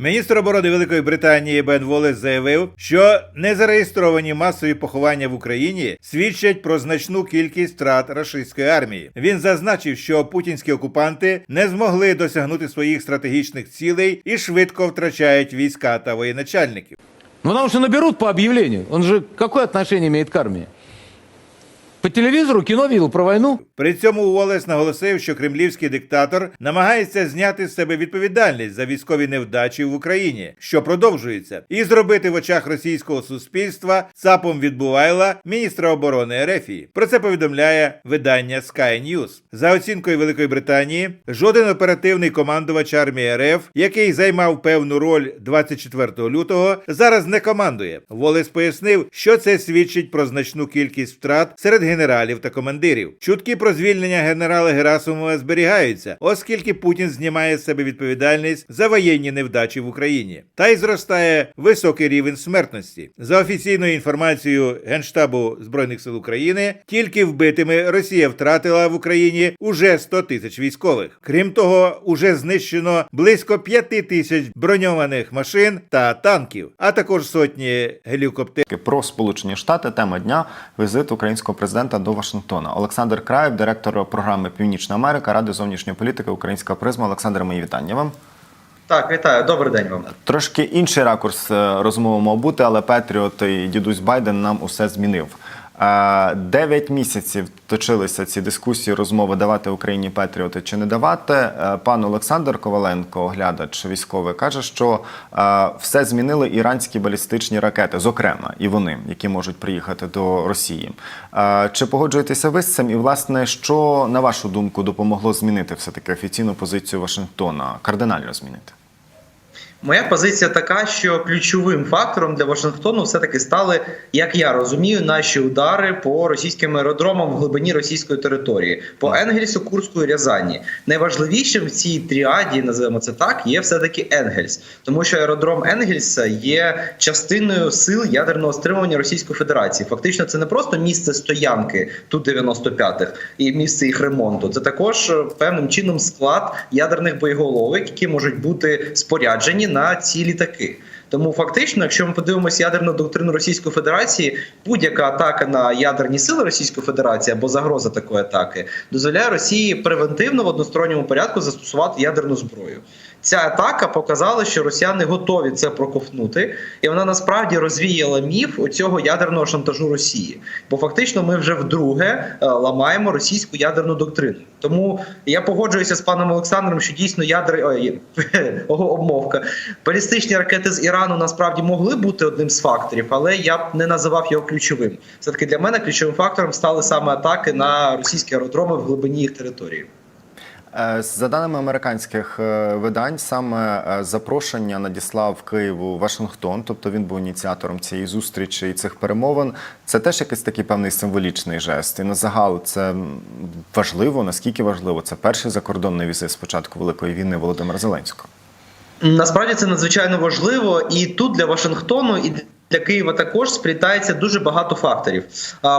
Міністр оборони Великої Британії Бен Волес заявив, що незареєстровані масові поховання в Україні свідчать про значну кількість втрат рашистської армії. Він зазначив, що путінські окупанти не змогли досягнути своїх стратегічних цілей і швидко втрачають війська та воєначальників. Ну, потому что наберут по объявлению. Он же какое отношение имеет к армии? По телевизору кино видел про войну? При цьому Уоллес наголосив, що кремлівський диктатор намагається зняти з себе відповідальність за військові невдачі в Україні, що продовжується, і зробити в очах російського суспільства цапом відбувайла міністра оборони Ерефії. Про це повідомляє видання Sky News. За оцінкою Великої Британії, жоден оперативний командувач армії РФ, який займав певну роль 24 лютого, зараз не командує. Волес пояснив, що це свідчить про значну кількість втрат серед генералів та командирів. Чутки про звільнення генерала Герасимова зберігаються, оскільки Путін знімає з себе відповідальність за воєнні невдачі в Україні. Та й зростає високий рівень смертності. За офіційною інформацією Генштабу Збройних сил України, тільки вбитими Росія втратила в Україні уже 100 тисяч військових. Крім того, уже знищено близько 5 тисяч броньованих машин та танків, а також сотні гелікоптерів. Про Сполучені Штати тема дня візит українського президента до Вашингтона. Олександр Краєв, директор програми Північна Америка, Ради зовнішньої політики Українська призма. Олександр, мої вітання вам. Так, вітаю, добрий день вам. Трошки інший ракурс е, розмови мав бути, але Петріот і дідусь Байден нам усе змінив. Дев'ять місяців точилися ці дискусії, розмови давати Україні Петріоти чи не давати. Е, Пан Олександр Коваленко, оглядач військовий, каже, що е, все змінили іранські балістичні ракети, зокрема, і вони, які можуть приїхати до Росії. Е, Чи погоджуєтеся ви з цим? І власне, що на вашу думку допомогло змінити все таки офіційну позицію Вашингтона, кардинально змінити? Моя позиція така, що ключовим фактором для Вашингтону все-таки стали, як я розумію, наші удари по російським аеродромам в глибині російської території, по Енгельсу, Курську і Рязані. Найважливішим в цій тріаді, називаємо це так, є все-таки Енгельс, тому що аеродром Енгельса є частиною сил ядерного стримування Російської Федерації. Фактично, це не просто місце стоянки ту 95-х і місце їх ремонту. Це також е, певним чином склад ядерних боєголовок, які можуть бути споряджені на ці літаки. Тому фактично, якщо ми подивимося ядерну доктрину Російської Федерації, будь-яка атака на ядерні сили Російської Федерації або загроза такої атаки дозволяє Росії превентивно в односторонньому порядку застосувати ядерну зброю. Ця атака показала, що росіяни готові це проковтнути, і вона насправді розвіяла міф оцього ядерного шантажу Росії. Бо фактично ми вже вдруге е, ламаємо російську ядерну доктрину. Тому я погоджуюся з паном Олександром, що дійсно ядер обмовка балістичні ракети з Ірану насправді могли бути одним з факторів, але я б не називав його ключовим. Все таки для мене ключовим фактором стали саме атаки на російські аеродроми в глибині їх території. Е, За даними американських е, видань, саме е, запрошення надіслав Києву Вашингтон, тобто він був ініціатором цієї зустрічі і цих перемовин. Це теж якийсь такий певний символічний жест. І на загал це важливо. Наскільки важливо? Це перший закордонний візит з початку великої війни Володимира Зеленського. Насправді це надзвичайно важливо, і тут для Вашингтону і для Києва також сплітається дуже багато факторів.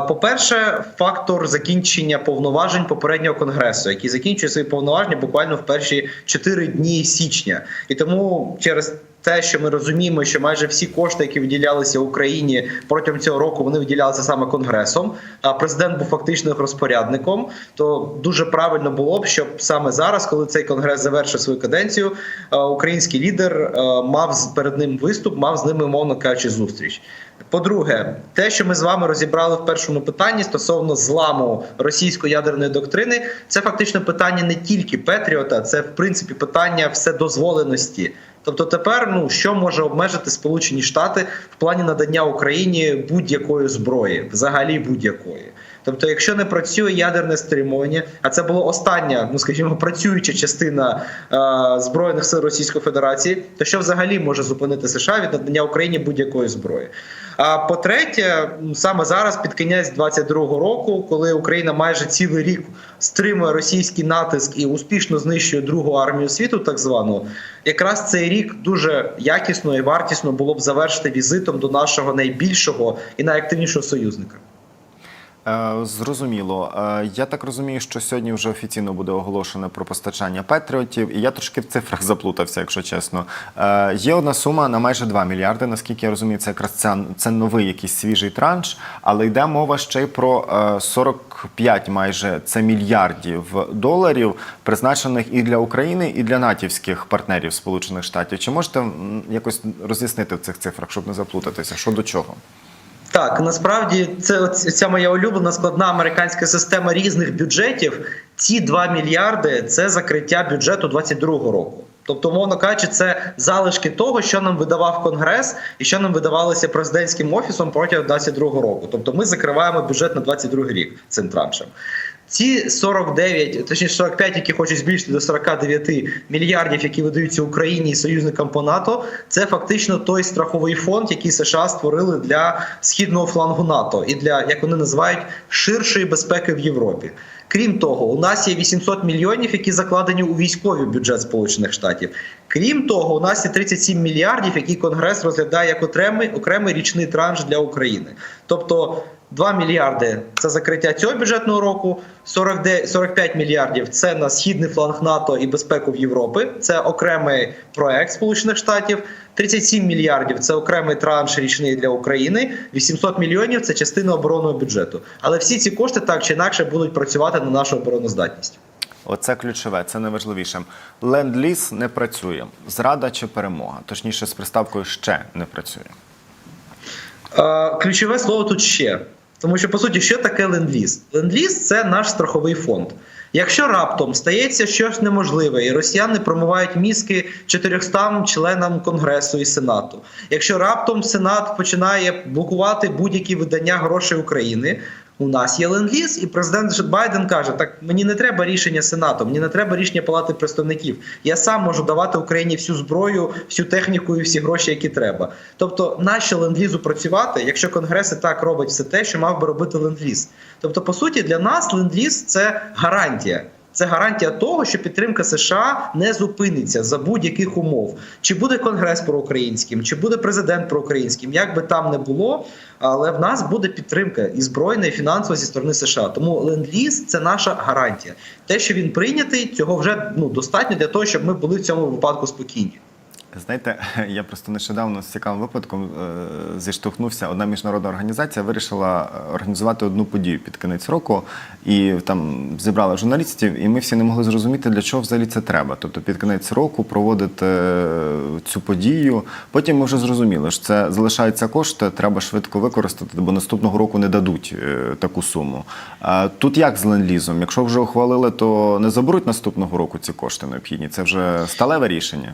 По-перше, фактор закінчення повноважень попереднього конгресу, який закінчує свої повноваження буквально в перші 4 дні січня, і тому через те, що ми розуміємо, що майже всі кошти, які виділялися Україні протягом цього року, вони виділялися саме конгресом. А президент був фактично розпорядником. То дуже правильно було б, щоб саме зараз, коли цей конгрес завершив свою каденцію, е, український лідер е, мав перед ним виступ, мав з ними, умовно кажучи, зустріч. По-друге, те, що ми з вами розібрали в першому питанні стосовно зламу російської ядерної доктрини, це фактично питання не тільки Петріота, це в принципі питання вседозволеності. Тобто тепер ну що може обмежити Сполучені Штати в плані надання Україні будь-якої зброї, взагалі будь-якої. Тобто, якщо не працює ядерне стримування, а це була остання, ну скажімо, працююча частина е, збройних сил Російської Федерації, то що взагалі може зупинити США від надання Україні будь-якої зброї? А по-третє, саме зараз, під кінець 22-го року, коли Україна майже цілий рік стримує російський натиск і успішно знищує другу армію світу, так звану, якраз цей рік дуже якісно і вартісно було б завершити візитом до нашого найбільшого і найактивнішого союзника. Е, Зрозуміло. Е, Я так розумію, що сьогодні вже офіційно буде оголошено про постачання патріотів, і я трошки в цифрах заплутався, якщо чесно. Е, Є одна сума на майже 2 мільярди. Наскільки я розумію, це якраз це, це новий якийсь свіжий транш, але йде мова ще й про е, 45 майже це мільярдів доларів, призначених і для України, і для натівських партнерів Сполучених Штатів. Чи можете якось роз'яснити в цих цифрах, щоб не заплутатися? Що до чого? Так, насправді це ця моя улюблена складна американська система різних бюджетів. Ці 2 мільярди це закриття бюджету 22-го року. Тобто, мовно кажучи, це залишки того, що нам видавав Конгрес і що нам видавалося президентським офісом протягом 22-го року. Тобто, ми закриваємо бюджет на 22-й рік цим траншем. Ці 49, точніше 45, які хочуть збільшити до 49 мільярдів, які видаються Україні і союзникам по НАТО, це фактично той страховий фонд, який США створили для східного флангу НАТО і для як вони називають ширшої безпеки в Європі. Крім того, у нас є 800 мільйонів, які закладені у військовий бюджет Сполучених Штатів. Крім того, у нас є 37 мільярдів, які Конгрес розглядає як окремий окремий річний транш для України. Тобто 2 мільярди це закриття цього бюджетного року, 49 45 мільярдів це на східний фланг НАТО і безпеку в Європи. Це окремий проект Сполучених Штатів. 37 мільярдів це окремий транш річний для України. 800 мільйонів це частина оборонного бюджету. Але всі ці кошти так чи інакше будуть працювати на нашу обороноздатність. Оце ключове, це найважливіше. Ленд-ліз не працює. Зрада чи перемога? Точніше, з приставкою ще не працює. Е, Ключове слово тут ще. Тому що, по суті, що таке ленд-ліз? Ленд-ліз – це наш страховий фонд. Якщо раптом стається щось неможливе, і росіяни промивають мізки 400 членам Конгресу і Сенату, якщо раптом Сенат починає блокувати будь-які видання грошей України, у нас є ленд-ліз, і президент Байден каже: так мені не треба рішення Сенату, мені не треба рішення Палати представників. Я сам можу давати Україні всю зброю, всю техніку і всі гроші, які треба. Тобто, нащо ленд-лізу працювати, якщо Конгрес і так робить все те, що мав би робити ленд-ліз? Тобто, по суті, для нас ленд-ліз – це гарантія. Це гарантія того, що підтримка США не зупиниться за будь-яких умов. Чи буде конгрес проукраїнським, чи буде президент проукраїнським, як би там не було, але в нас буде підтримка і збройна, і фінансова зі сторони США. Тому ленд-ліз – це наша гарантія. Те, що він прийнятий, цього вже ну достатньо для того, щоб ми були в цьому випадку спокійні. Знаєте, я просто нещодавно з цікавим випадком е, зіштовхнувся. Одна міжнародна організація вирішила е, організувати одну подію під кінець року, і там зібрала журналістів, і ми всі не могли зрозуміти, для чого взагалі це треба. Тобто під кінець року проводити е, цю подію. Потім ми вже зрозуміли, що це залишаються кошти, треба швидко використати, бо наступного року не дадуть таку суму. А тут як з ленд-лізом? Якщо вже ухвалили, то не заберуть наступного року ці кошти необхідні. Це вже сталеве рішення.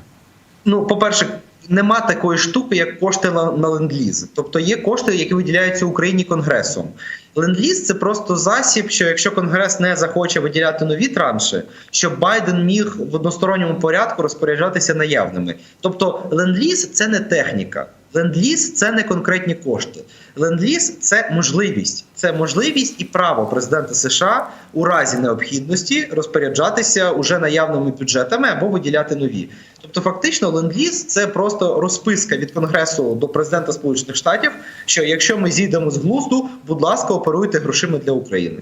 Ну, по-перше, нема такої штуки, як кошти на на ленд-ліз. Тобто є кошти, які виділяються Україні конгресом. Ленд-ліз – це просто засіб, що якщо конгрес не захоче виділяти нові транші, щоб Байден міг в односторонньому порядку розпоряджатися наявними. Тобто, ленд-ліз – це не техніка. Ленд-ліз – це не конкретні кошти. Ленд-ліз – це можливість. Це можливість і право президента США у разі необхідності розпоряджатися уже наявними бюджетами або виділяти нові. Тобто, фактично, ленд-ліз – це просто розписка від конгресу до президента Сполучених Штатів, що якщо ми зійдемо з глузду, будь ласка, оперуйте грошима для України.